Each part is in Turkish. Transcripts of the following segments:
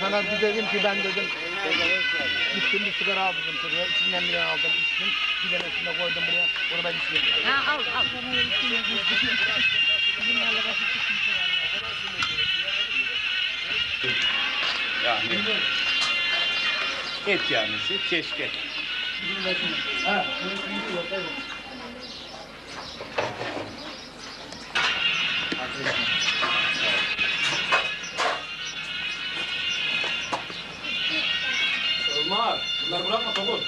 Sonra bir dedim ki ben dedim gittim bir sigara aldım şuraya içinden bir aldım içtim bir tanesini koydum buraya onu ben içmiyorum. Ha al al. Yani et yanlısı keşke. Olmaz. Dar bırakma tokun.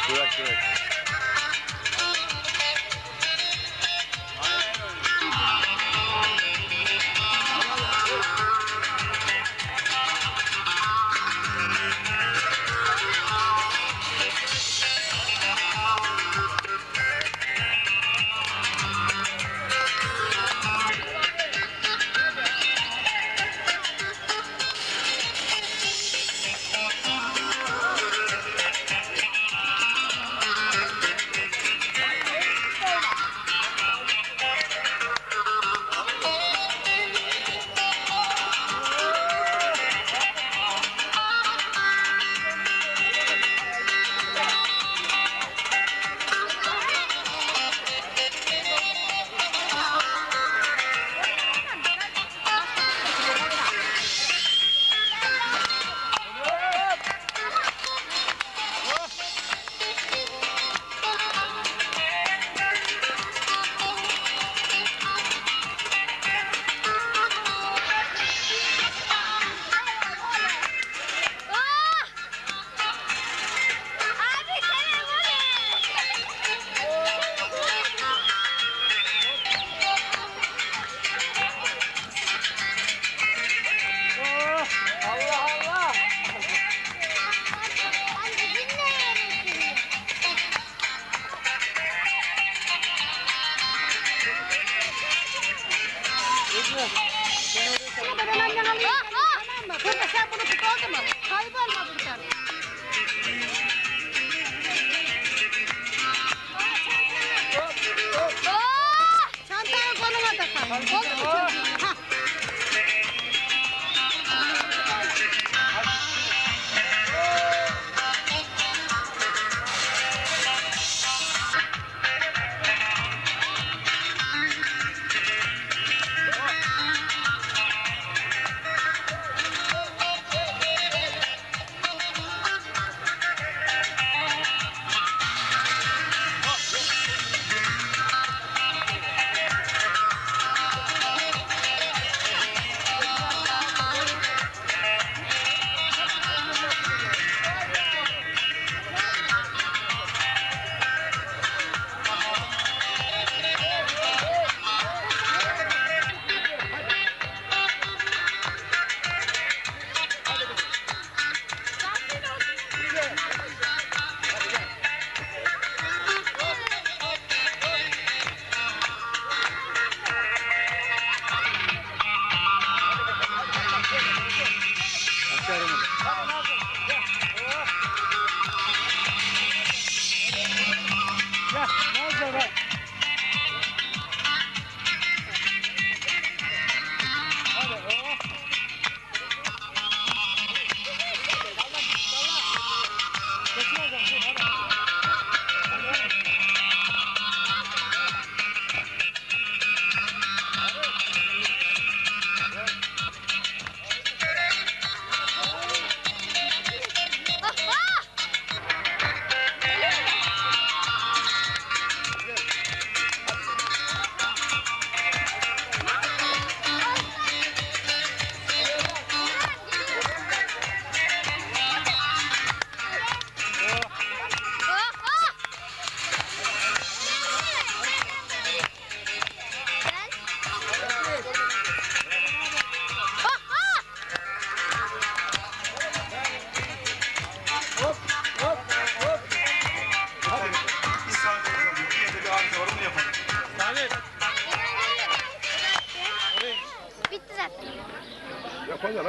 Correct, correct.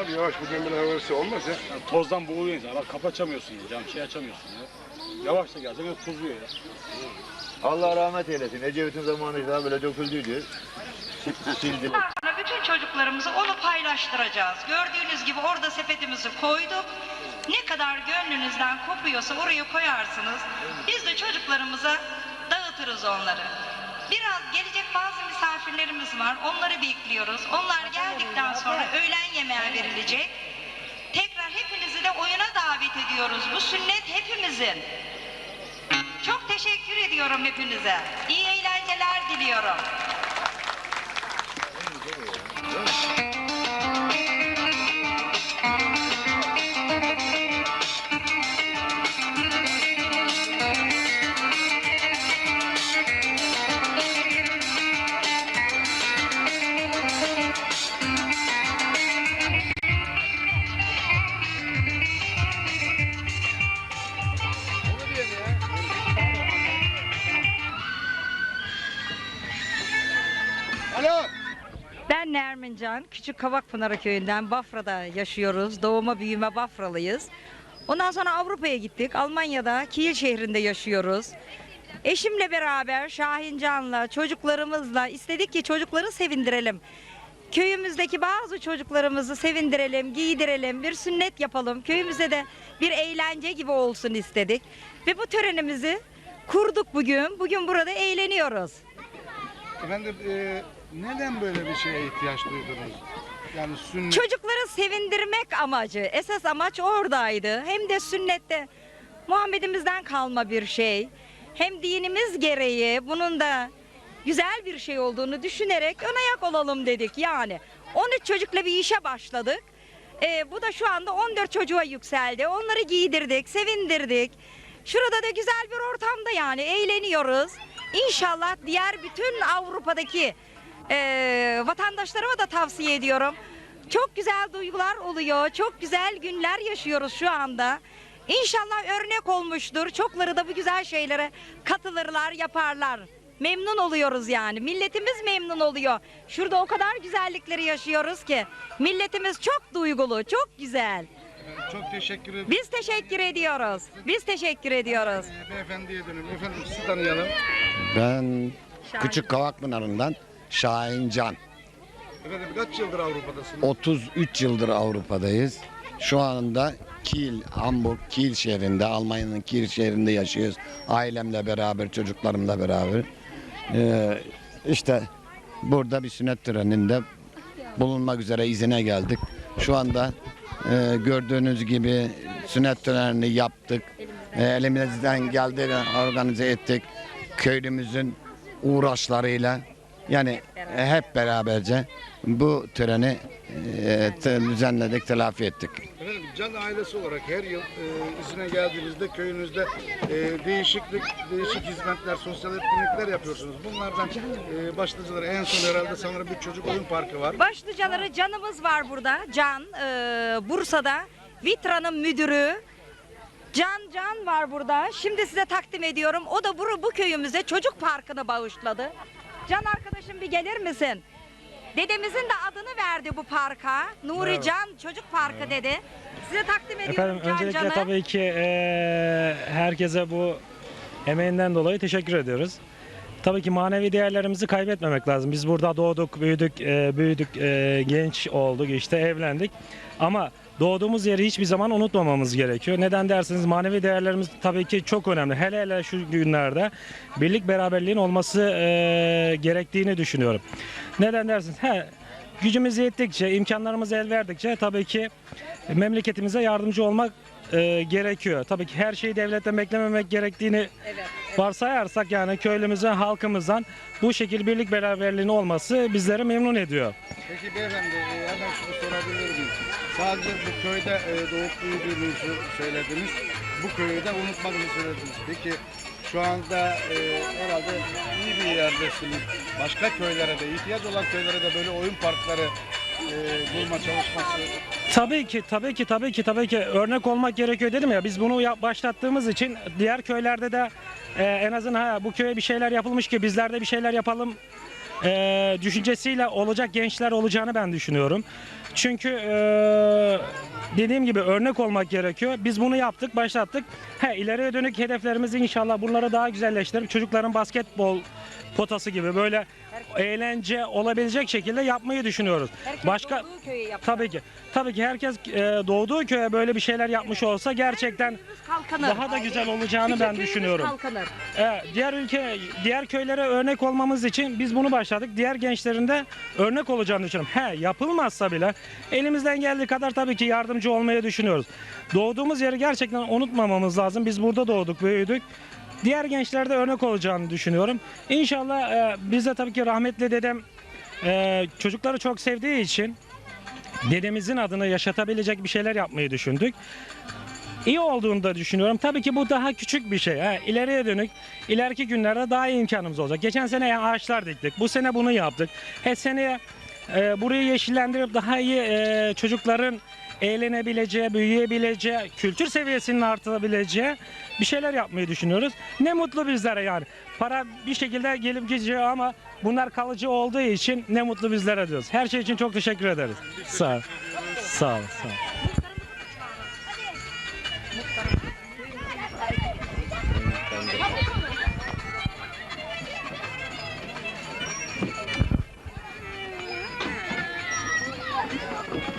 Kıvrak. yavaş bu demir havası olmaz ya. Tozdan boğuluyorsun ya. Bak kapı açamıyorsun ya. Cam şey açamıyorsun ya. Yavaş da geleceksin hep tuzluyor ya. Allah rahmet eylesin. Ecevit'in zamanında böyle döküldüydü. Sildiler. Bütün çocuklarımızı onu paylaştıracağız. Gördüğünüz gibi orada sepetimizi koyduk. Ne kadar gönlünüzden kopuyorsa oraya koyarsınız. Biz de çocuklarımıza dağıtırız onları. Biraz gelecek bazı misafirlerimiz var. Onları bekliyoruz. Onlar geldikten sonra öğlen yemeği verilecek. Tekrar hepinizi de oyuna davet ediyoruz. Bu sünnet hepimizin. Çok teşekkür ediyorum hepinize. İyi eğlenceler diliyorum. Ben Nermin Can, Küçük Kavakpınar köyünden Bafra'da yaşıyoruz. Doğuma büyüme Bafralıyız. Ondan sonra Avrupa'ya gittik. Almanya'da Kiel şehrinde yaşıyoruz. Eşimle beraber Şahin Can'la, çocuklarımızla istedik ki çocukları sevindirelim. Köyümüzdeki bazı çocuklarımızı sevindirelim, giydirelim, bir sünnet yapalım. Köyümüze de bir eğlence gibi olsun istedik. Ve bu törenimizi kurduk bugün. Bugün burada eğleniyoruz. Efendim e, neden böyle bir şeye ihtiyaç duydunuz? Yani sünnet Çocukları sevindirmek amacı. Esas amaç oradaydı. Hem de sünnette Muhammed'imizden kalma bir şey. Hem dinimiz gereği bunun da güzel bir şey olduğunu düşünerek ön ayak olalım dedik yani. 13 çocukla bir işe başladık. Ee, bu da şu anda 14 çocuğa yükseldi. Onları giydirdik, sevindirdik. Şurada da güzel bir ortamda yani eğleniyoruz. İnşallah diğer bütün Avrupa'daki e, vatandaşlarıma da tavsiye ediyorum. Çok güzel duygular oluyor. Çok güzel günler yaşıyoruz şu anda. İnşallah örnek olmuştur. Çokları da bu güzel şeylere katılırlar, yaparlar. Memnun oluyoruz yani. Milletimiz memnun oluyor. Şurada o kadar güzellikleri yaşıyoruz ki. Milletimiz çok duygulu, çok güzel. Çok teşekkür ederim. Biz teşekkür ediyoruz. Biz teşekkür ediyoruz. Beyefendiye dönüyorum. Efendim sizi tanıyalım. Ben Küçük Kavakpınar'ından Şahin Can. Efendim kaç yıldır Avrupa'dasınız? 33 yıldır Avrupa'dayız. Şu anda Kiel, Hamburg, Kiel şehrinde, Almanya'nın Kiel şehrinde yaşıyoruz. Ailemle beraber, çocuklarımla beraber. Ee, işte burada bir sünnet töreninde bulunmak üzere izine geldik. Şu anda e, gördüğünüz gibi sünnet törenini yaptık. E, elimizden geldiğini organize ettik. Köylümüzün uğraşlarıyla yani e, hep beraberce bu töreni e, te- düzenledik, telafi ettik. Efendim Can ailesi olarak her yıl e, izine geldiğinizde köyünüzde e, değişiklik, değişik hizmetler, sosyal etkinlikler yapıyorsunuz. Bunlardan e, başlıcaları en son herhalde sanırım bir çocuk oyun parkı var. Başlıcaları canımız var burada. Can, e, Bursa'da. Vitra'nın müdürü. Can Can var burada. Şimdi size takdim ediyorum. O da bu, bu köyümüze çocuk parkını bağışladı. Can arkadaşım bir gelir misin? Dedemizin de adını verdi bu parka. Nuri Can Çocuk Parkı dedi. Size takdim ediyorum Efendim Can öncelikle Can'ı. tabii ki eee, herkese bu emeğinden dolayı teşekkür ediyoruz. Tabii ki manevi değerlerimizi kaybetmemek lazım. Biz burada doğduk, büyüdük, eee, büyüdük, eee, genç olduk, işte evlendik. Ama doğduğumuz yeri hiçbir zaman unutmamamız gerekiyor. Neden derseniz manevi değerlerimiz tabii ki çok önemli. Hele hele şu günlerde birlik beraberliğin olması eee, gerektiğini düşünüyorum. Neden dersiniz? He, gücümüz yettikçe, imkanlarımız el verdikçe tabii ki memleketimize yardımcı olmak e, gerekiyor. Tabii ki her şeyi devletten beklememek gerektiğini varsayarsak yani köylümüzden, halkımızdan bu şekil birlik beraberliğin olması bizleri memnun ediyor. Peki beyefendi e, hemen şunu sorabilir miyim? Sadece bu köyde e, doğup büyüdüğünüzü söylediniz. Bu köyü de unutmadığınızı söylediniz. Peki şu anda e, herhalde iyi bir yerdesiniz. Başka köylere de, ihtiyaç olan köylere de böyle oyun parkları bulma çalışması Tabii ki, tabii ki, tabii ki, tabii ki örnek olmak gerekiyor dedim ya. Biz bunu başlattığımız için diğer köylerde de e, en azından ha, bu köye bir şeyler yapılmış ki bizler de bir şeyler yapalım e, düşüncesiyle olacak gençler olacağını ben düşünüyorum. Çünkü eee, dediğim gibi örnek olmak gerekiyor. Biz bunu yaptık, başlattık. He, ileriye dönük hedeflerimizi inşallah bunları daha güzelleştirip çocukların basketbol potası gibi böyle eğlence olabilecek şekilde yapmayı düşünüyoruz. Herkes Başka doğduğu yapar. tabii ki tabii ki herkes e, doğduğu köye böyle bir şeyler yapmış olsa gerçekten Kalkanır. daha da güzel olacağını ben Köyümüz düşünüyorum. Kalkanır. Evet, diğer ülke, diğer köylere örnek olmamız için biz bunu başladık. Diğer gençlerin de örnek olacağını düşünüyorum. He, yapılmazsa bile elimizden geldiği kadar tabii ki yardımcı olmayı düşünüyoruz. Doğduğumuz yeri gerçekten unutmamamız lazım. Biz burada doğduk, büyüdük. Diğer gençlerde örnek olacağını düşünüyorum. İnşallah e, biz de tabii ki rahmetli dedem e, çocukları çok sevdiği için dedemizin adını yaşatabilecek bir şeyler yapmayı düşündük iyi olduğunu da düşünüyorum. Tabii ki bu daha küçük bir şey. Ha, ileriye dönük, ileriki günlerde daha iyi imkanımız olacak. Geçen sene ağaçlar diktik. Bu sene bunu yaptık. Her seneye e, burayı yeşillendirip daha iyi e, çocukların eğlenebileceği, büyüyebileceği, kültür seviyesinin artabileceği bir şeyler yapmayı düşünüyoruz. Ne mutlu bizlere yani. Para bir şekilde gelip geçiyor ama bunlar kalıcı olduğu için ne mutlu bizlere diyoruz. Her şey için çok teşekkür ederiz. Sağ ol. Sağ ol. Sağ ol.